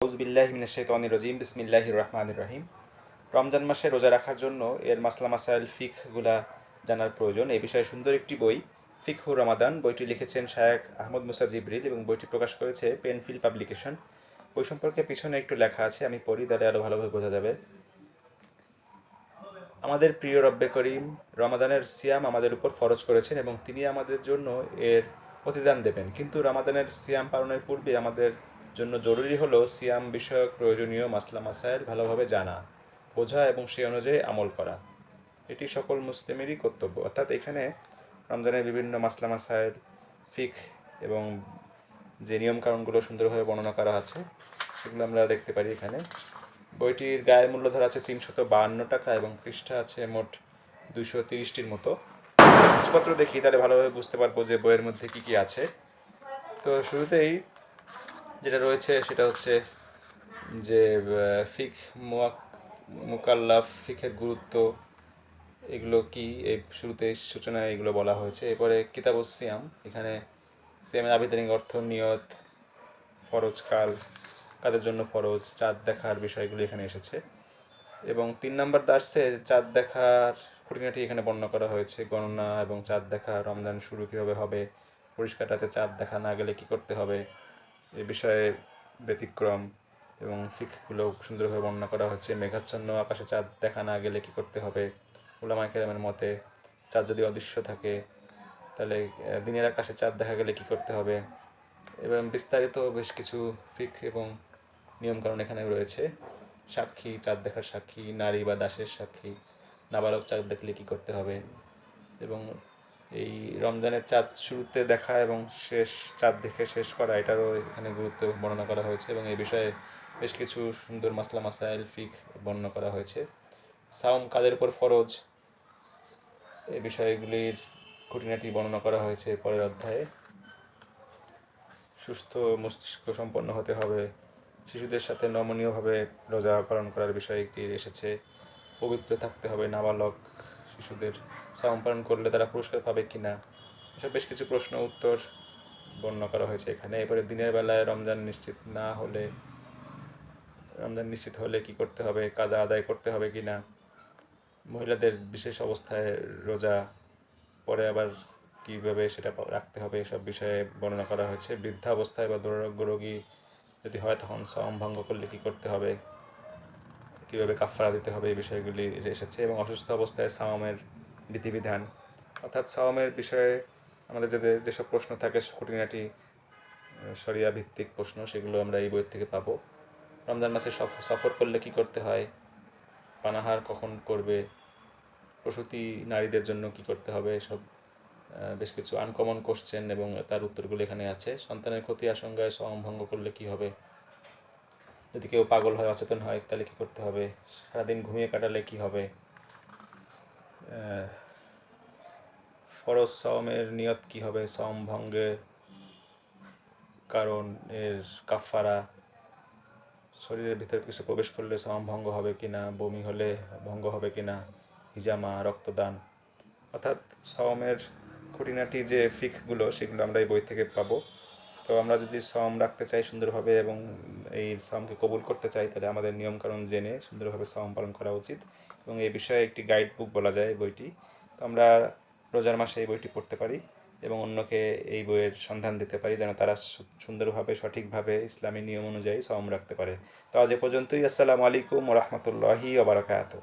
রাজিম, বিসমিল্লাহির রহমানির রহিম। রমজান মাসে রোজা রাখার জন্য এর মাসলা মাসাইল ফিকগুলা জানার প্রয়োজন। এই বিষয়ে সুন্দর একটি বই ফিকহুর রমাদান, বইটি লিখেছেন শায়েক আহমদ মুসা জিবরিল এবং বইটি প্রকাশ করেছে পেনফিল পাবলিকেশন। বই সম্পর্কে পিছনে একটু লেখা আছে, আমি পড়ি, তাহলে আরও ভালোভাবে বোঝা যাবে। আমাদের প্রিয় রব্বে করিম, রমাদানের সিয়াম আমাদের উপর ফরজ করেছেন এবং তিনি আমাদের জন্য এর প্রতিদান দেবেন। কিন্তু রমাদানের সিয়াম পালনের পূর্বে আমাদের জন্য জরুরি হলো সিয়াম বিষয়ক প্রয়োজনীয় মাসলা মাসাইল ভালোভাবে জানা, বোঝা এবং সে অনুযায়ী আমল করা। এটি সকল মুসলিমেরই কর্তব্য। অর্থাৎ এখানে রমজানের বিভিন্ন মাসলা মাসাইল ফিক এবং যে নিয়মকানুনগুলো সুন্দরভাবে বর্ণনা করা আছে, সেগুলো আমরা দেখতে পারি এখানে। বইটির গায়ের মূল্য ধরা আছে তিনশত বাহান্ন টাকা এবং পৃষ্ঠা আছে মোট দুশো তিরিশটির মতো। সূচিপত্র দেখি, তাহলে ভালোভাবে বুঝতে পারব যে বইয়ের মধ্যে কি কি আছে। তো শুরুতেই যেটা রয়েছে সেটা হচ্ছে যে ফিক মুয়াক- মুকাল্লাফ, ফিকের গুরুত্ব, এগুলো কি? এই শুরুতে সূচনায় এগুলো বলা হয়েছে। এরপরে কিতাব সিয়াম, এখানে সিয়ামের আবেদনিক অর্থ নিয়ত, ফরজ কাল, কাদের জন্য ফরজ, চাঁদ দেখার বিষয়গুলো এখানে এসেছে। এবং তিন নম্বর দার্সে চাঁদ দেখার খুঁটিনাটি এখানে বর্ণনা করা হয়েছে, গণনা এবং চাঁদ দেখা রমজান শুরু কীভাবে হবে, পরিষ্কার রাতে চাঁদ দেখা না গেলে কী করতে হবে এ বিষয়ে ব্যতিক্রম এবং ফিকগুলো সুন্দরভাবে বর্ণনা করা হচ্ছে। মেঘাচ্ছন্ন আকাশে চাঁদ দেখা না গেলে কী করতে হবে? উলামায় কেরামের মতে, চাঁদ যদি অদৃশ্য থাকে, তাহলে দিনের আকাশে চাঁদ দেখা গেলে কী করতে হবে? এবং বিস্তারিত বেশ কিছু ফিক এবং নিয়মকানুন এখানে রয়েছে। সাক্ষী, চাঁদ দেখার সাক্ষী, নারী বা দাসের সাক্ষী, নাবালক চাঁদ দেখলে কী করতে হবে? এবং এই রমজানের চাঁদ শুরুতে দেখা এবং শেষ, চাঁদ দেখে শেষ করা, এটারও এখানে গুরুত্ব বর্ণনা করা হয়েছে এবং এই বিষয়ে বেশ কিছু সুন্দর মাসলা, মাসাইল, ফিক বর্ণনা করা হয়েছে। সাওম কাদের উপর ফরজ? এই বিষয়গুলির খুঁটিনাটি বর্ণনা করা হয়েছে পরের অধ্যায়ে। সুস্থ মস্তিষ্ক সম্পন্ন হতে হবে। শিশুদের সাথে নমনীয়ভাবে রোজা পালন করার বিষয় একটি এসেছে। পবিত্র থাকতে হবে, নাবালক শিশুদের সাওম পালন করলে তারা পুরস্কার পাবে কি না এসব বেশ কিছু প্রশ্ন উত্তর বর্ণনা করা হয়েছে এখানে। এরপরে দিনের বেলায় রমজান নিশ্চিত না হলে, রমজান নিশ্চিত হলে কি করতে হবে? কাজা আদায় করতে হবে কি না মহিলাদের বিশেষ অবস্থায় রোজা, পরে আবার কীভাবে সেটা রাখতে হবে এসব বিষয়ে বর্ণনা করা হয়েছে। বৃদ্ধা অবস্থায় বা দুরারোগ্য রোগী যদি হয় তখন সম ভঙ্গ করলে কী করতে হবে? কীভাবে কাফারা দিতে হবে? এই বিষয়গুলি এসেছে এবং অসুস্থ অবস্থায় সাওমের বিধিবিধান। অর্থাৎ সাওমের বিষয়ে আমাদের যাদের যেসব প্রশ্ন থাকে, খুঁটিনাটি সরিয়া ভিত্তিক প্রশ্ন, সেগুলো আমরা এই বই থেকে পাবো। রমজান মাসে সফ- সফর করলে কি করতে হয়? পানাহার কখন করবে? প্রসূতি নারীদের জন্য কি করতে হবে? সব বেশ কিছু আনকমন কোশ্চেন এবং তার উত্তরগুলো এখানে আছে। সন্তানের ক্ষতি আশঙ্কায় সম ভঙ্গ করলে কি হবে? যদি কেউ পাগল হয়, অচেতন হয়, তাহলে কি করতে হবে? সারাদিন ঘুমিয়ে কাটালে কি হবে? ফরজ সমের নিয়ত কি হবে? সম ভঙ্গের কারণ এর কাফারা শরীরের ভিতরে কিছু প্রবেশ করলে সম ভঙ্গ হবে কিনা? বমি হলে ভঙ্গ হবে কিনা? হিজামা, রক্তদান। অর্থাৎ সমের খুঁটিনাটি যে ফিকগুলো, সেগুলো আমরা এই বই থেকে পাবো। তো আমরা যদি সম রাখতে চাই সুন্দরভাবে এবং এই সমকে কবুল করতে চাই, তাহলে আমাদের নিয়মকানুন জেনে সুন্দরভাবে সম পালন করা উচিত এবং এই বিষয়ে একটি গাইড বুক বলা যায় বইটি। তো আমরা রোজার মাসে এই বইটি পড়তে পারি এবং অন্যকে এই বইয়ের সন্ধান দিতে পারি যেন তারা সুন্দরভাবে, সঠিকভাবে ইসলামী নিয়ম অনুযায়ী সম রাখতে পারে। তো আজ এ পর্যন্তই। আসসালামু আলাইকুম রহমতুল্লাহি ওবরাকাতুহ